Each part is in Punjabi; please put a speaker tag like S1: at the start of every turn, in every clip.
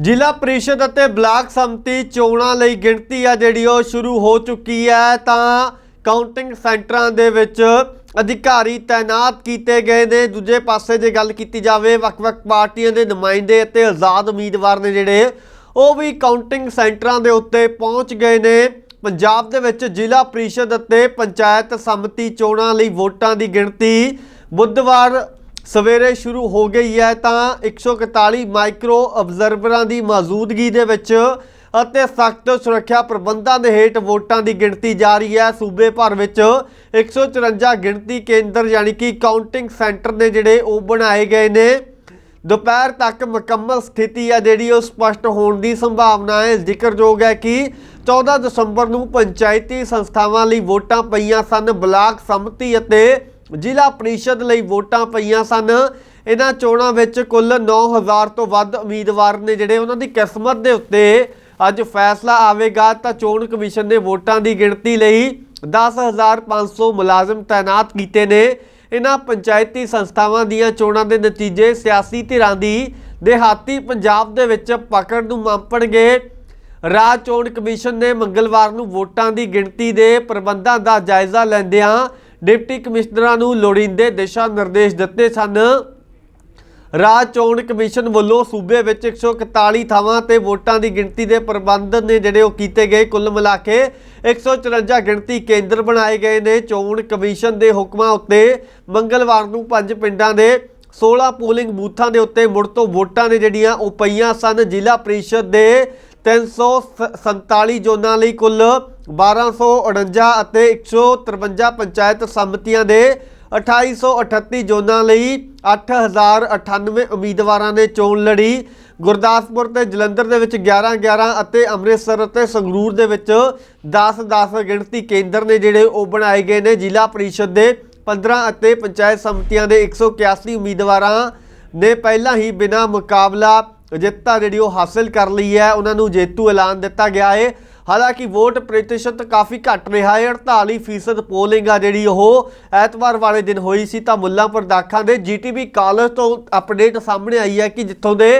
S1: ਜ਼ਿਲ੍ਹਾ ਪ੍ਰੀਸ਼ਦ ਅਤੇ ਬਲਾਕ ਸੰਮਤੀ ਚੋਣਾਂ ਲਈ ਗਿਣਤੀ ਆ ਜਿਹੜੀ ਉਹ ਸ਼ੁਰੂ ਹੋ ਚੁੱਕੀ ਹੈ, ਤਾਂ ਕਾਊਂਟਿੰਗ ਸੈਂਟਰਾਂ ਦੇ ਵਿੱਚ ਅਧਿਕਾਰੀ ਤਾਇਨਾਤ ਕੀਤੇ ਗਏ ਨੇ। ਦੂਜੇ ਪਾਸੇ ਜੇ ਗੱਲ ਕੀਤੀ ਜਾਵੇ, ਵੱਖ-ਵੱਖ ਪਾਰਟੀਆਂ ਦੇ ਨੁਮਾਇੰਦੇ ਅਤੇ ਆਜ਼ਾਦ ਉਮੀਦਵਾਰ ਨੇ ਜਿਹੜੇ, ਉਹ ਵੀ ਕਾਊਂਟਿੰਗ ਸੈਂਟਰਾਂ ਦੇ ਉੱਤੇ ਪਹੁੰਚ ਗਏ ਨੇ। ਪੰਜਾਬ ਦੇ ਵਿੱਚ ਜ਼ਿਲ੍ਹਾ ਪ੍ਰੀਸ਼ਦ ਅਤੇ ਪੰਚਾਇਤ ਸੰਮਤੀ ਚੋਣਾਂ ਲਈ ਵੋਟਾਂ ਦੀ ਗਿਣਤੀ ਬੁੱਧਵਾਰ ਸਵੇਰੇ ਸ਼ੁਰੂ ਹੋ ਗਈ ਹੈ ਤਾਂ 141 ਮਾਈਕਰੋ ਅਬਜ਼ਰਵਰਾਂ ਦੀ ਮੌਜੂਦਗੀ ਦੇ ਵਿੱਚ ਅਤੇ ਸਖਤ ਸੁਰੱਖਿਆ ਪ੍ਰਬੰਧਾਂ ਦੇ ਹੇਠ ਵੋਟਾਂ ਦੀ ਗਿਣਤੀ ਜਾਰੀ ਹੈ। ਸੂਬੇ ਭਰ ਵਿੱਚ 154 ਗਿਣਤੀ ਕੇਂਦਰ ਯਾਨੀ ਕਿ ਕਾਊਂਟਿੰਗ ਸੈਂਟਰ ਨੇ ਜਿਹੜੇ ਉਹ ਬਣਾਏ ਗਏ ਨੇ। ਦੁਪਹਿਰ ਤੱਕ ਮੁਕੰਮਲ ਸਥਿਤੀ ਹੈ ਜਿਹੜੀ ਉਹ ਸਪਸ਼ਟ ਹੋਣ ਦੀ ਸੰਭਾਵਨਾ ਹੈ। ਜ਼ਿਕਰਯੋਗ ਹੈ ਕਿ 14 ਦਸੰਬਰ ਨੂੰ ਪੰਚਾਇਤੀ ਸੰਸਥਾਵਾਂ ਲਈ ਵੋਟਾਂ ਪਈਆਂ ਸਨ। ਬਲਾਕ ਸੰਮਤੀ ਅਤੇ ਜ਼ਿਲ੍ਹਾ ਪ੍ਰੀਸ਼ਦ ਲਈ ਵੋਟਾਂ ਪਈਆਂ ਸਨ। ਇਹਨਾਂ ਚੋਣਾਂ ਵਿੱਚ ਕੁੱਲ 9000 ਤੋਂ ਵੱਧ ਉਮੀਦਵਾਰ ਨੇ ਜਿਹੜੇ ਉਹਨਾਂ ਦੀ ਕਿਸਮਤ ਦੇ ਉੱਤੇ ਅੱਜ ਫੈਸਲਾ ਆਵੇਗਾ ਤਾਂ ਚੋਣ ਕਮਿਸ਼ਨ ਨੇ ਵੋਟਾਂ ਦੀ ਗਿਣਤੀ ਲਈ 10500 ਮੁਲਾਜ਼ਮ ਤਾਇਨਾਤ ਕੀਤੇ ਨੇ। ਇਹਨਾਂ ਪੰਚਾਇਤੀ ਸੰਸਥਾਵਾਂ ਦੀਆਂ ਚੋਣਾਂ ਦੇ ਨਤੀਜੇ ਸਿਆਸੀ ਧਿਰਾਂ ਦੀ ਦਿਹਾਤੀ ਪੰਜਾਬ ਦੇ ਵਿੱਚ ਪਕੜ ਨੂੰ ਮਾਪਣਗੇ। ਰਾਜ ਚੋਣ ਕਮਿਸ਼ਨ ਨੇ ਮੰਗਲਵਾਰ ਨੂੰ ਵੋਟਾਂ ਦੀ ਗਿਣਤੀ ਦੇ ਪ੍ਰਬੰਧਾਂ ਦਾ ਜਾਇਜ਼ਾ ਲੈਂਦਿਆਂ ਡਿਪਟੀ ਕਮਿਸ਼ਨਰਾਂ ਨੂੰ ਲੋੜੀਂਦੇ ਦਿਸ਼ਾ ਨਿਰਦੇਸ਼ ਦਿੱਤੇ ਸਨ। ਰਾਜ ਚੋਣ ਕਮਿਸ਼ਨ ਵੱਲੋਂ ਸੂਬੇ ਵਿੱਚ 141 ਥਾਵਾਂ ਤੇ ਵੋਟਾਂ ਦੀ ਗਿਣਤੀ ਦੇ ਪ੍ਰਬੰਧ ਨੇ ਜਿਹੜੇ ਉਹ ਕੀਤੇ ਗਏ, ਕੁੱਲ ਮਿਲਾ ਕੇ 154 ਗਿਣਤੀ ਕੇਂਦਰ ਬਣਾਏ ਗਏ ਨੇ। ਚੋਣ ਕਮਿਸ਼ਨ ਦੇ ਹੁਕਮਾਂ ਉੱਤੇ ਮੰਗਲਵਾਰ ਨੂੰ ਪੰਜ ਪਿੰਡਾਂ ਦੇ 16 ਪੋਲਿੰਗ ਬੂਥਾਂ ਦੇ ਉੱਤੇ ਮੁੜ ਤੋਂ ਵੋਟਾਂ ਨੇ ਜਿਹੜੀਆਂ ਉਹ ਪਈਆਂ ਸਨ। ਜ਼ਿਲ੍ਹਾ ਪ੍ਰੀਸ਼ਦ ਦੇ 347 ਜ਼ੋਨਾਂ ਲਈ ਕੁੱਲ 1249 ਅਤੇ 153 ਪੰਚਾਇਤ ਸੰਮਤੀਆਂ ਦੇ 2838 ਜ਼ੋਨਾਂ ਲਈ 8098 ਉਮੀਦਵਾਰਾਂ ਨੇ ਚੋਣ ਲੜੀ। ਗੁਰਦਾਸਪੁਰ ਤੇ ਜਲੰਧਰ ਦੇ ਵਿੱਚ 11 11 ਅਤੇ ਅੰਮ੍ਰਿਤਸਰ ਅਤੇ ਸੰਗਰੂਰ ਦੇ ਵਿੱਚ 10 10 ਗਿਣਤੀ ਕੇਂਦਰ ਨੇ ਜਿਹੜੇ ਉਹ ਬਣਾਏ ਗਏ ਨੇ। ਜ਼ਿਲ੍ਹਾ ਪਰਿਸ਼ਦ ਦੇ 15 ਅਤੇ ਪੰਚਾਇਤ ਸੰਮਤੀਆਂ ਦੇ 181 ਉਮੀਦਵਾਰਾਂ ਨੇ ਪਹਿਲਾਂ ਹੀ ਬਿਨਾਂ ਮੁਕਾਬਲਾ ਜਿੱਤਾਂ ਜਿਹੜੀ ਉਹ ਹਾਸਲ ਕਰ ਲਈ ਹੈ, ਉਹਨਾਂ ਨੂੰ ਜੇਤੂ ਐਲਾਨ ਦਿੱਤਾ ਗਿਆ ਹੈ। ਹਾਲਾਂਕਿ ਵੋਟ ਪ੍ਰਤੀਸ਼ਤ ਕਾਫੀ ਘੱਟ ਰਿਹਾ ਹੈ। 48% ਪੋਲਿੰਗ ਆ ਜਿਹੜੀ ਉਹ ਐਤਵਾਰ ਵਾਲੇ ਦਿਨ ਹੋਈ ਸੀ ਤਾਂ ਮੁੱਲਾਂਪੁਰ ਦਾਖਾਂ ਦੇ ਜੀਟੀਬੀ ਕਾਲਜ ਤੋਂ ਅਪਡੇਟ ਸਾਹਮਣੇ ਆਈ ਹੈ ਕਿ ਜਿੱਥੋਂ ਦੇ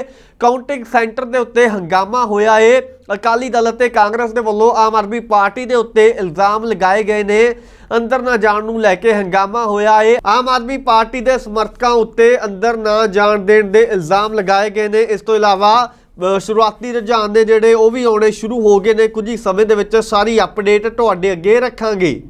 S1: ਕਾਊਂਟਿੰਗ ਸੈਂਟਰ ਦੇ ਉੱਤੇ ਹੰਗਾਮਾ ਹੋਇਆ ਏ, ਅਕਾਲੀ ਦਲ ਅਤੇ ਕਾਂਗਰਸ ਦੇ ਵੱਲੋਂ ਆਮ ਆਦਮੀ ਪਾਰਟੀ ਦੇ ਉੱਤੇ ਇਲਜ਼ਾਮ ਲਗਾਏ ਗਏ ਨੇ। ਅੰਦਰ ਨਾ ਜਾਣ ਨੂੰ ਲੈ ਕੇ ਹੰਗਾਮਾ ਹੋਇਆ ਏ। ਆਮ ਆਦਮੀ ਪਾਰਟੀ ਦੇ ਸਮਰਥਕਾਂ ਉੱਤੇ ਅੰਦਰ ਨਾ ਜਾਣ ਦੇਣ ਦੇ ਇਲਜ਼ਾਮ ਲਗਾਏ ਗਏ ਨੇ। ਇਸ ਤੋਂ ਇਲਾਵਾ ਸ਼ੁਰੂਆਤੀ ਰੁਝਾਨ ਨੇ ਜਿਹੜੇ ਉਹ ਵੀ ਆਉਣੇ ਸ਼ੁਰੂ ਹੋ ਗਏ ਨੇ, ਕੁਝ ਹੀ ਸਮੇਂ ਦੇ ਵਿੱਚ ਸਾਰੀ ਅਪਡੇਟ ਤੁਹਾਡੇ ਅੱਗੇ ਰੱਖਾਂਗੇ।